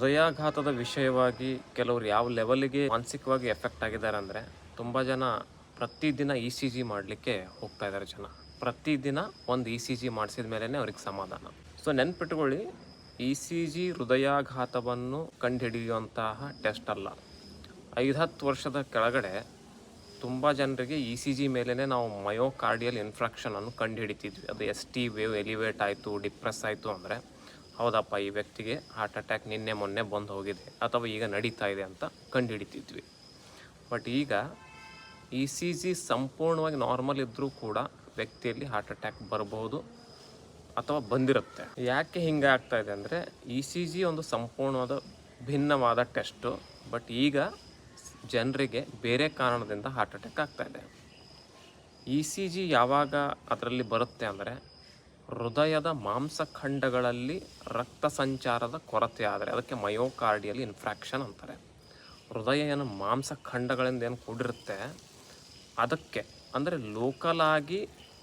ಹೃದಯಾಘಾತದ ವಿಷಯವಾಗಿ ಕೆಲವರು ಯಾವ ಲೆವೆಲ್ಗೆ ಮಾನಸಿಕವಾಗಿ ಎಫೆಕ್ಟ್ ಆಗಿದ್ದಾರೆ ಅಂದರೆ ತುಂಬ ಜನ ಪ್ರತಿದಿನ ಇ ಸಿ ಜಿ ಮಾಡಲಿಕ್ಕೆ ಹೋಗ್ತಾ ಇದ್ದಾರೆ ಜನ. ಪ್ರತಿದಿನ ಒಂದು ಇ ಸಿ ಜಿ ಮಾಡಿಸಿದ ಮೇಲೇ ಅವ್ರಿಗೆ ಸಮಾಧಾನ. ಸೊ ನೆನ್ಪಿಟ್ಕೊಳ್ಳಿ ಇ ಸಿ ಜಿ ಹೃದಯಾಘಾತವನ್ನು ಕಂಡುಹಿಡಿಯುವಂತಹ ಟೆಸ್ಟ್ ಅಲ್ಲ. ಐದು ಹತ್ತು ವರ್ಷದ ಕೆಳಗಡೆ ತುಂಬ ಜನರಿಗೆ ಇ ಸಿ ಜಿ ಮೇಲೇ ನಾವು ಮಯೋಕಾರ್ಡಿಯಲ್ ಇನ್ಫ್ರಾಕ್ಷನನ್ನು ಕಂಡುಹಿಡಿತಿದ್ವಿ. ಅದು ಎಸ್ ಟಿ ವೇವ್ ಎಲಿವೇಟ್ ಆಯಿತು ಡಿಪ್ರೆಸ್ ಆಯಿತು ಅಂದರೆ. ಹೌದಪ್ಪ, ಈ ವ್ಯಕ್ತಿಗೆ ಹಾರ್ಟ್ ಅಟ್ಯಾಕ್ ನಿನ್ನೆ ಮೊನ್ನೆ ಬಂದು ಹೋಗಿದೆ ಅಥವಾ ಈಗ ನಡೀತಾ ಇದೆ ಅಂತ ಕಂಡುಹಿಡಿತಿದ್ವಿ. ಬಟ್ ಈಗ ಇ ಸಿ ಜಿ ಸಂಪೂರ್ಣವಾಗಿ ನಾರ್ಮಲ್ ಇದ್ದರೂ ಕೂಡ ವ್ಯಕ್ತಿಯಲ್ಲಿ ಹಾರ್ಟ್ ಅಟ್ಯಾಕ್ ಬರಬಹುದು ಅಥವಾ ಬಂದಿರುತ್ತೆ. ಯಾಕೆ ಹಿಂಗೆ ಆಗ್ತಾ ಇದೆ ಅಂದರೆ ಇ ಸಿ ಜಿ ಒಂದು ಸಂಪೂರ್ಣವಾದ ಭಿನ್ನವಾದ ಟೆಸ್ಟು ಬಟ್ ಈಗ ಜನರಿಗೆ ಬೇರೆ ಕಾರಣದಿಂದ ಹಾರ್ಟ್ ಅಟ್ಯಾಕ್ ಆಗ್ತಾ ಇದೆ. ಇ ಸಿ ಜಿ ಯಾವಾಗ ಅದರಲ್ಲಿ ಬರುತ್ತೆ ಅಂದರೆ ಹೃದಯದ ಮಾಂಸಖಂಡಗಳಲ್ಲಿ ರಕ್ತ ಸಂಚಾರದ ಕೊರತೆ ಆದರೆ ಅದಕ್ಕೆ ಮಯೋಕಾರ್ಡಿಯಲ್ಲಿ ಇನ್ಫ್ರಾಕ್ಷನ್ ಅಂತಾರೆ. ಹೃದಯ ಏನು ಮಾಂಸಖಂಡಗಳಿಂದ ಏನು ಕೂಡಿರುತ್ತೆ? ಅದಕ್ಕೆ ಅಂದರೆ ಲೋಕಲ್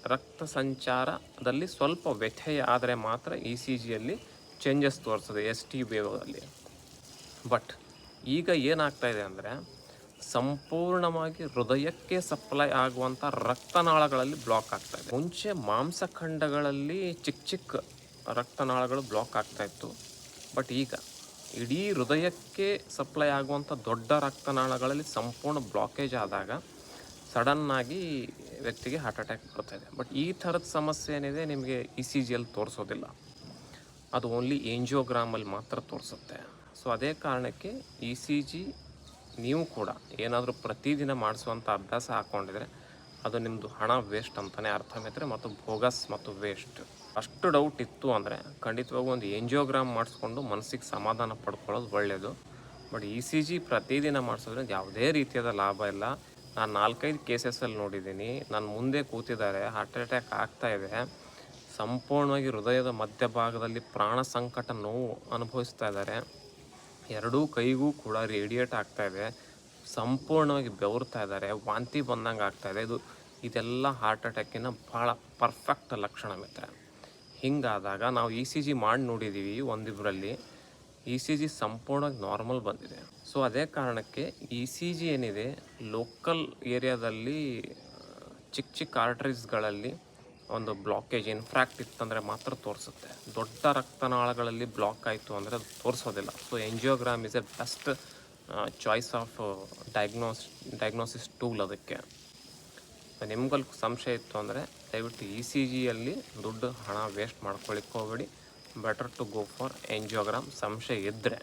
ರಕ್ತ ಸಂಚಾರದಲ್ಲಿ ಸ್ವಲ್ಪ ವ್ಯಥೆಯ ಆದರೆ ಮಾತ್ರ ಇ ಸಿ ಜಿಯಲ್ಲಿ ಚೇಂಜಸ್ ತೋರಿಸ್ತದೆ ಎಸ್ ಟಿ ವೇವಲ್ಲಿ ಬಟ್ ಈಗ ಏನಾಗ್ತಾಯಿದೆ ಅಂದರೆ ಸಂಪೂರ್ಣವಾಗಿ ಹೃದಯಕ್ಕೆ ಸಪ್ಲೈ ಆಗುವಂಥ ರಕ್ತನಾಳಗಳಲ್ಲಿ ಬ್ಲಾಕ್ ಆಗ್ತಾ ಇದೆ. ಮುಂಚೆ ಮಾಂಸಖಂಡಗಳಲ್ಲಿ ಚಿಕ್ಕ ಚಿಕ್ಕ ರಕ್ತನಾಳಗಳು ಬ್ಲಾಕ್ ಆಗ್ತಾ ಇತ್ತು. ಬಟ್ ಈಗ ಇಡೀ ಹೃದಯಕ್ಕೆ ಸಪ್ಲೈ ಆಗುವಂಥ ದೊಡ್ಡ ರಕ್ತನಾಳಗಳಲ್ಲಿ ಸಂಪೂರ್ಣ ಬ್ಲಾಕೇಜ್ ಆದಾಗ ಸಡನ್ನಾಗಿ ವ್ಯಕ್ತಿಗೆ ಹಾರ್ಟ್ ಅಟ್ಯಾಕ್ ಬರ್ತಾ ಬಟ್ ಈ ಥರದ ಸಮಸ್ಯೆ ಏನಿದೆ ನಿಮಗೆ ಇ ಸಿ ಜಿಯಲ್ಲಿ ತೋರಿಸೋದಿಲ್ಲ. ಅದು ಓನ್ಲಿ ಏಂಜಿಯೋಗ್ರಾಮಲ್ಲಿ ಮಾತ್ರ ತೋರಿಸುತ್ತೆ. ಸೊ ಅದೇ ಕಾರಣಕ್ಕೆ ಇ ಸಿ ಜಿ ನೀವು ಕೂಡ ಏನಾದರೂ ಪ್ರತಿದಿನ ಮಾಡಿಸುವಂಥ ಅಭ್ಯಾಸ ಹಾಕ್ಕೊಂಡಿದ್ರೆ ಅದು ನಿಮ್ಮದು ಹಣ ವೇಸ್ಟ್ ಅಂತಲೇ ಅರ್ಥ ಆಗಿದ್ರೆ ಮತ್ತು ಬೋಗಸ್ ಮತ್ತು ವೇಸ್ಟ್ ಅಷ್ಟು ಡೌಟ್ ಇತ್ತು ಅಂದರೆ ಖಂಡಿತವಾಗೂ ಒಂದು ಎಂಜಿಯೋಗ್ರಾಮ್ ಮಾಡಿಸ್ಕೊಂಡು ಮನಸ್ಸಿಗೆ ಸಮಾಧಾನ ಪಡ್ಕೊಳ್ಳೋದು ಒಳ್ಳೆಯದು ಬಟ್ ಇ ಸಿ ಜಿ ಪ್ರತಿದಿನ ಮಾಡಿಸೋದ್ರಿಂದ ಯಾವುದೇ ರೀತಿಯಾದ ಲಾಭ ಇಲ್ಲ. ನಾನು ನಾಲ್ಕೈದು ಕೇಸಸಲ್ಲಿ ನೋಡಿದ್ದೀನಿ. ನಾನು ಮುಂದೆ ಕೂತಿದ್ದಾರೆ. ಹಾರ್ಟ್ ಅಟ್ಯಾಕ್ ಆಗ್ತಾ ಇದೆ. ಸಂಪೂರ್ಣವಾಗಿ ಹೃದಯದ ಮಧ್ಯಭಾಗದಲ್ಲಿ ಪ್ರಾಣ ಸಂಕಟ, ನೋವು ಅನುಭವಿಸ್ತಾ ಇದ್ದಾರೆ. ಎರಡೂ ಕೈಗೂ ಕೂಡ ರೇಡಿಯೇಟ್ ಆಗ್ತಾ ಇದೆ. ಸಂಪೂರ್ಣವಾಗಿ ಬೆವರ್ತಾ ಇದ್ದಾರೆ. ವಾಂತಿ ಬಂದಂಗೆ ಆಗ್ತಾ ಇದೆ. ಇದು, ಇದೆಲ್ಲ ಹಾರ್ಟ್ ಅಟ್ಯಾಕಿನ ಭಾಳ ಪರ್ಫೆಕ್ಟ್ ಲಕ್ಷಣ ಮಿತ್ರ ಹಿಂಗಾದಾಗ ನಾವು ಇ ಸಿ ಜಿ ಮಾಡಿ ನೋಡಿದ್ದೀವಿ ಒಂದಿಬ್ಬರಲ್ಲಿ ಇ ಸಿ ಜಿ ಸಂಪೂರ್ಣವಾಗಿ ನಾರ್ಮಲ್ ಬಂದಿದೆ. ಸೊ ಅದೇ ಕಾರಣಕ್ಕೆ ಇ ಸಿ ಜಿ ಏನಿದೆ? ಲೋಕಲ್ ಏರಿಯಾದಲ್ಲಿ ಚಿಕ್ಕ ಚಿಕ್ಕ ಆರ್ಟ್ರೀಸ್ಗಳಲ್ಲಿ ಒಂದು ಬ್ಲಾಕೇಜ್ ಇನ್ಫ್ರಾಕ್ಟ್ ಇತ್ತಂದರೆ ಮಾತ್ರ ತೋರಿಸುತ್ತೆ. ದೊಡ್ಡ ರಕ್ತನಾಳಗಳಲ್ಲಿ ಬ್ಲಾಕ್ ಆಯಿತು ಅಂದರೆ ಅದು ತೋರಿಸೋದಿಲ್ಲ. So angiogram is a best choice of diagnose diagnosis tool ಅದಕ್ಕೆ. ನಿಮ್ಗಲ್ಲಿ ಸಂಶಯ ಇತ್ತು ಅಂದರೆ ದಯವಿಟ್ಟು ಇ ಸಿ ಜಿಯಲ್ಲಿ ದುಡ್ಡು ಹಣ ವೇಸ್ಟ್ ಮಾಡ್ಕೊಳ್ಳಿಕ್ಕೆ ಹೋಗಬೇಡಿ. Better to go for angiogram ಸಂಶಯ ಇದ್ದರೆ